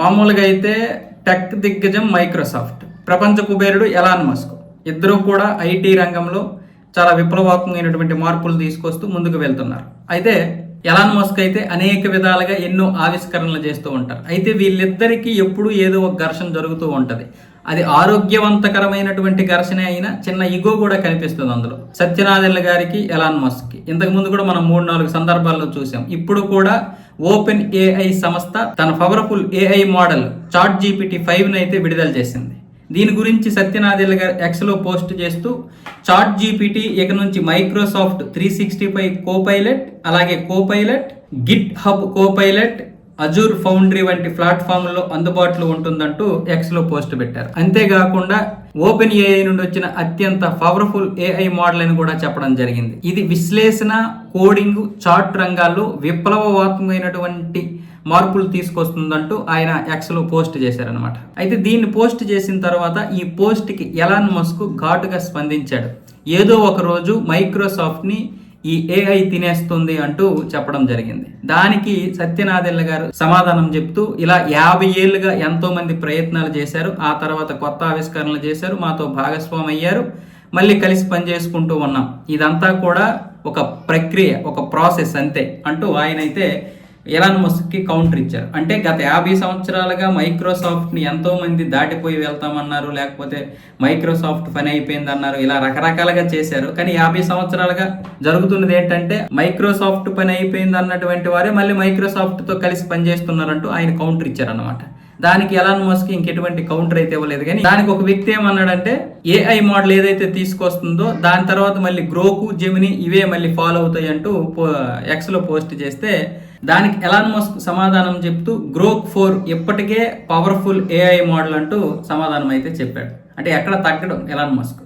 మామూలుగా అయితే టెక్ దిగ్గజం మైక్రోసాఫ్ట్. ప్రపంచ కుబేరుడు ఎలాన్ మస్క్. ఇద్దరూ కూడా ఐటీ రంగంలో చాలా విప్లవాత్మకమైనటువంటి మార్పులు తీసుకొస్తూ ముందుకు వెళ్తున్నారు. అయితే ఎలాన్ మస్క్ అయితే అనేక విధాలుగా ఎన్నో ఆవిష్కరణలు చేస్తూ ఉంటారు. అయితే వీళ్ళిద్దరికీ ఎప్పుడూ ఏదో ఒక ఘర్షణ జరుగుతూ ఉంటుంది. అది ఆరోగ్యవంతకరమైనటువంటి ఘర్షణ అయినా చిన్న ఇగో కూడా కనిపిస్తుంది అందులో. సత్యనాదెల్ల గారికి ఎలాన్ మస్క్ ఇంతకు ముందు కూడా మనం మూడు నాలుగు సందర్భాల్లో చూసాం. ఇప్పుడు కూడా ఓపెన్ ఏఐ సంస్థ తన powerful AI model ChatGPT five అయితే విడుదల చేసింది. దీని గురించి సత్యనాథిల్ గారు ఎక్స్లో పోస్ట్ చేస్తూ చాట్ జీపీటీ ఇక నుంచి Microsoft three sixty five Copilot అలాగే Copilot GitHub Copilot Azure Foundry వంటి ప్లాట్ఫామ్లో అందుబాటులో ఉంటుందంటూ ఎక్స్లో పోస్ట్ పెట్టారు. అంతేకాకుండా ఓపెన్ ఏఐ నుండి వచ్చిన అత్యంత పవర్ఫుల్ ఏఐ మోడల్ అని కూడా చెప్పడం జరిగింది. ఇది విశ్లేషణ కోడింగ్ చాట్ రంగాల్లో విప్లవాత్మకమైనటువంటి మార్పులు తీసుకొస్తుందంటూ ఆయన ఎక్స్లో పోస్ట్ చేశారనమాట అయితే దీన్ని పోస్ట్ చేసిన తర్వాత ఈ పోస్ట్కి ఎలాన్ మస్క్ ఘాటుగా స్పందించాడు. ఏదో ఒక రోజు మైక్రోసాఫ్ట్ని ఈ ఏఐ తినేస్తుంది అంటూ చెప్పడం జరిగింది. దానికి సత్యనాదెల్ల గారు సమాధానం చెప్తూ ఇలా యాభై ఏళ్ళుగా ఎంతో మంది ప్రయత్నాలు చేశారు ఆ తర్వాత కొత్త ఆవిష్కరణలు చేశారు మాతో భాగస్వామి అయ్యారు మళ్ళీ కలిసి పనిచేసుకుంటూ ఉన్నాం. ఇదంతా కూడా ఒక ప్రక్రియ ఒక ప్రాసెస్ అంతే అంటూ ఆయన అయితే ఎలాన్ మస్క్కి కౌంటర్ ఇచ్చారు. అంటే గత యాభై సంవత్సరాలుగా మైక్రోసాఫ్ట్ని ఎంతో మంది దాటిపోయి వెళ్తామన్నారు లేకపోతే మైక్రోసాఫ్ట్ పని అయిపోయింది అన్నారు ఇలా రకరకాలుగా చేశారు. కానీ యాభై సంవత్సరాలుగా జరుగుతున్నది ఏంటంటే మైక్రోసాఫ్ట్ పని అయిపోయింది అన్నటువంటి వారే మళ్ళీ మైక్రోసాఫ్ట్తో కలిసి పనిచేస్తున్నారంటూ ఆయన కౌంటర్ ఇచ్చారన్నమాట. దానికి ఎలాన్ మస్క్ ఇంకెటువంటి కౌంటర్ అయితే ఇవ్వలేదు. కానీ దానికి ఒక వ్యక్తి ఏమన్నాడంటే ఏఐ మోడల్ ఏదైతే తీసుకొస్తుందో దాని తర్వాత మళ్ళీ గ్రోకు జెమిని ఇవే మళ్ళీ ఫాలో అవుతాయి అంటూ ఎక్స్లో పోస్ట్ చేస్తే దానికి ఎలాన్ మస్క్ సమాధానం చెప్తూ గ్రోక్ ఫోర్ ఇప్పటికే పవర్ఫుల్ ఏఐ మోడల్ అంటూ సమాధానం అయితే చెప్పాడు. అంటే ఎక్కడ తగ్గడం ఎలాన్ మస్క్.